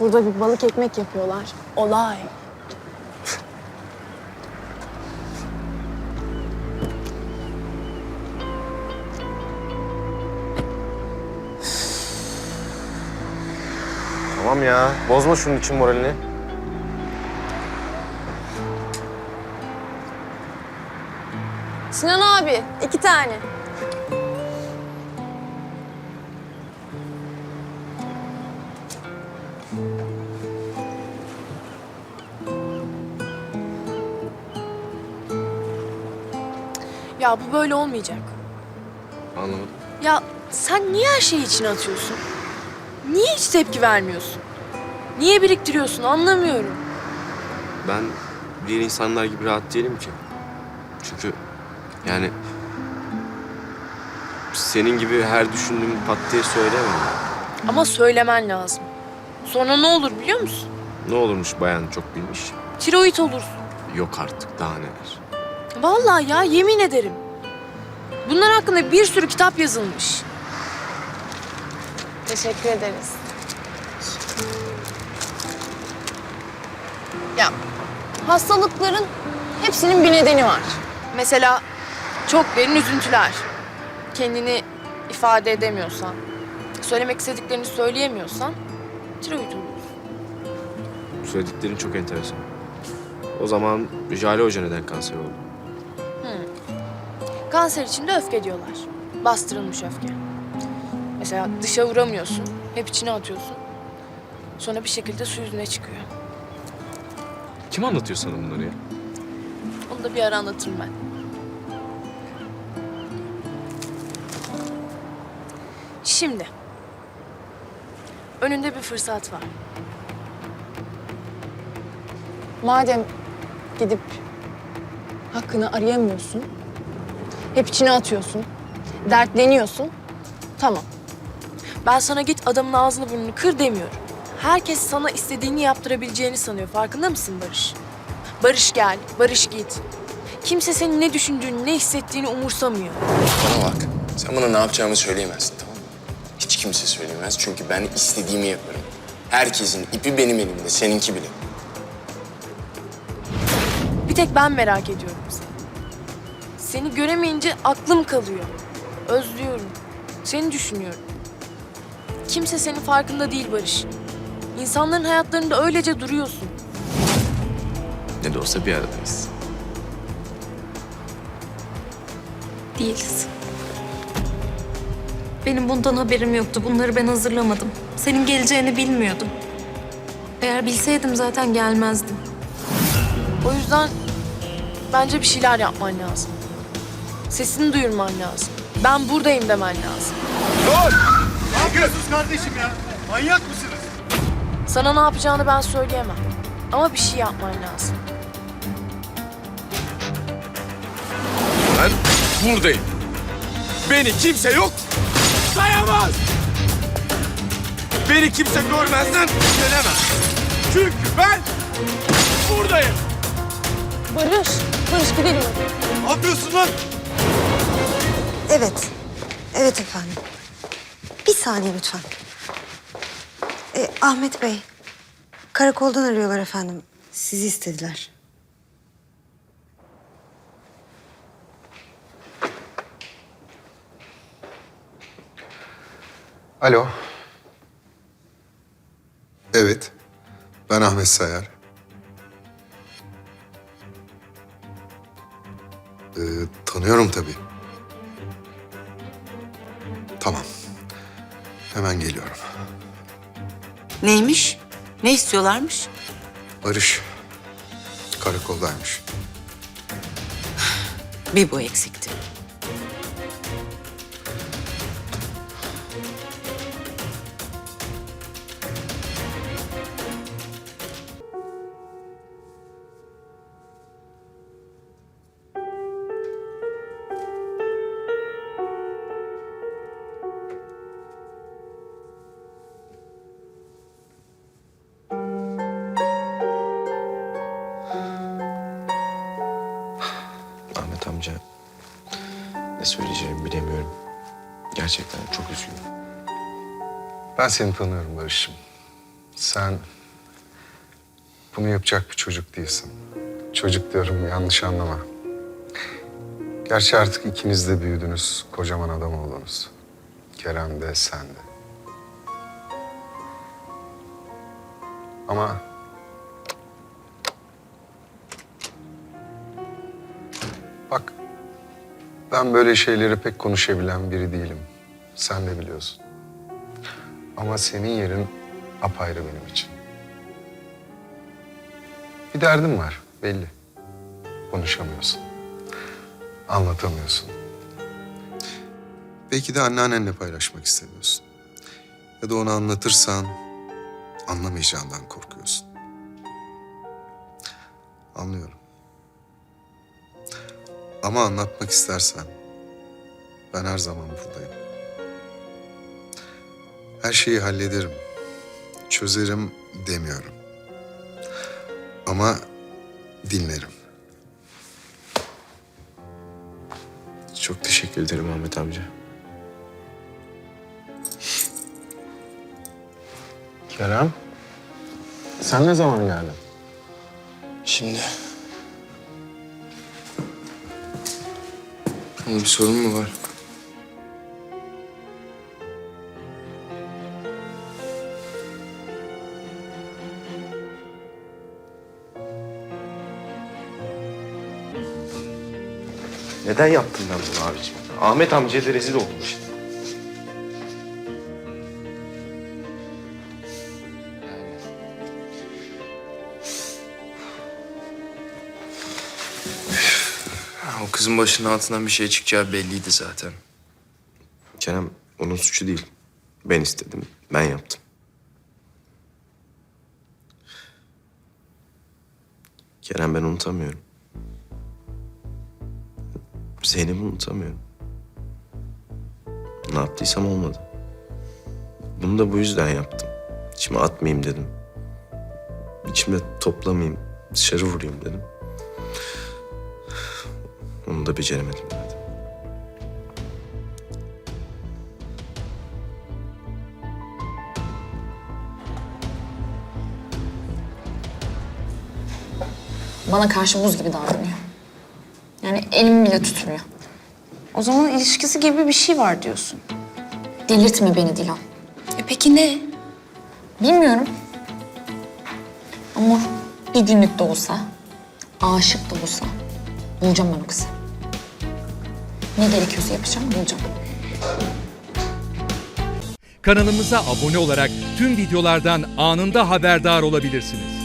Burada bir balık ekmek yapıyorlar. Olay. Tamam ya. Bozma şunun için moralini. Sinan abi iki tane. Ya bu böyle olmayacak. Anlamadım. Ya sen niye her şeyi içine atıyorsun? Niye hiç tepki vermiyorsun? Niye biriktiriyorsun anlamıyorum. Ben diğer insanlar gibi rahat değilim ki. Çünkü yani senin gibi her düşündüğümü pat diye söyleyemem. Ama söylemen lazım. Sonra ne olur biliyor musun? Ne olurmuş bayan çok bilmiş. Tiroid olursun. Yok artık daha neler. Vallahi ya yemin ederim. Bunlar hakkında bir sürü kitap yazılmış. Teşekkür ederiz. Ya hastalıkların hepsinin bir nedeni var. Mesela çok derin üzüntüler. Kendini ifade edemiyorsan, söylemek istediklerini söyleyemiyorsan tiroid olursun. Söylediklerin çok enteresan. O zaman Jale Hoca neden kanser oldu? Kanser için de öfke diyorlar. Bastırılmış öfke. Mesela dışa vuramıyorsun, hep içine atıyorsun. Sonra bir şekilde su yüzüne çıkıyor. Kim anlatıyor sana bunları ya? Onu da bir ara anlatırım ben. Şimdi. Önünde bir fırsat var. Madem gidip hakkını arayamıyorsun, hep içine atıyorsun, dertleniyorsun, tamam. Ben sana git adamın ağzını burnunu kır demiyorum. Herkes sana istediğini yaptırabileceğini sanıyor. Farkında mısın Barış? Barış gel, Barış git. Kimse senin ne düşündüğünü, ne hissettiğini umursamıyor. Bana bak. Sen bana ne yapacağımı söyleyemezsin tamam mı? Hiç kimse söyleyemez çünkü ben istediğimi yaparım. Herkesin ipi benim elimde, seninki bile. Bir tek ben merak ediyorum seni. Seni göremeyince aklım kalıyor. Özlüyorum. Seni düşünüyorum. Kimse senin farkında değil Barış. İnsanların hayatlarında öylece duruyorsun. Ne de olsa bir aradayız. Değiliz. Benim bundan haberim yoktu. Bunları ben hazırlamadım. Senin geleceğini bilmiyordum. Eğer bilseydim zaten gelmezdim. O yüzden bence bir şeyler yapman lazım. Sesini duyurman lazım. Ben buradayım demen lazım. Ne yapıyorsunuz kardeşim ya? Manyak mısınız? Sana ne yapacağını ben söyleyemem. Ama bir şey yapman lazım. Ben buradayım. Beni kimse yok sayamaz. Beni kimse görmezden gelemez. Çünkü ben buradayım. Barış, Barış gidelim. Ne yapıyorsun lan? Evet. Evet efendim. Bir saniye lütfen. Ee, Ahmet Bey. Karakoldan arıyorlar efendim. Sizi istediler. Alo. Evet. Ben Ahmet Sayar. Ee, tanıyorum tabii. Tamam. Hemen geliyorum. Neymiş? Ne istiyorlarmış? Barış. Karakoldaymış. Bir bu eksikti. Gerçekten çok üzgünüm. Ben seni tanıyorum Barış'ım. Sen bunu yapacak bir çocuk değilsin. Çocuk diyorum yanlış anlama. Gerçi artık ikiniz de büyüdünüz, kocaman adam oldunuz. Kerem de sen de. Ama bak ben böyle şeyleri pek konuşabilen biri değilim. Sen de biliyorsun. Ama senin yerin apayrı benim için. Bir derdin var belli. Konuşamıyorsun. Anlatamıyorsun. Belki de anneannenle paylaşmak istemiyorsun. Ya da onu anlatırsan anlamayacağından korkuyorsun. Anlıyorum. Ama anlatmak istersen ben her zaman buradayım. Her şeyi hallederim. Çözerim demiyorum. Ama dinlerim. Çok teşekkür ederim Ahmet amca. Kerem, sen ne zaman geldin? Şimdi... Oğlum bir sorun mu var? Neden yaptım ben bunu abiciğim? Ahmet amcaya da rezil oldum işte. O kızın başının altından bir şey çıkacağı belliydi zaten. Kerem onun suçu değil. Ben istedim, ben yaptım. Kerem ben unutamıyorum. Zeynep'i unutamıyorum. Ne yaptıysam olmadı. Bunu da bu yüzden yaptım. İçime atmayayım dedim. İçimde toplamayayım, dışarı vurayım dedim. Onu da beceremedim zaten. Bana karşı buz gibi davranıyor. Yani elimi bile tutmuyor. O zaman ilişkisi gibi bir şey var diyorsun. Delirtme beni Dilan. E peki ne? Bilmiyorum. Ama bir günlük de olsa, aşık da olsa bulacağım ben o kızı. Ne gerekiyorsa yapacağım, bulacağım. Kanalımıza abone olarak tüm videolardan anında haberdar olabilirsiniz.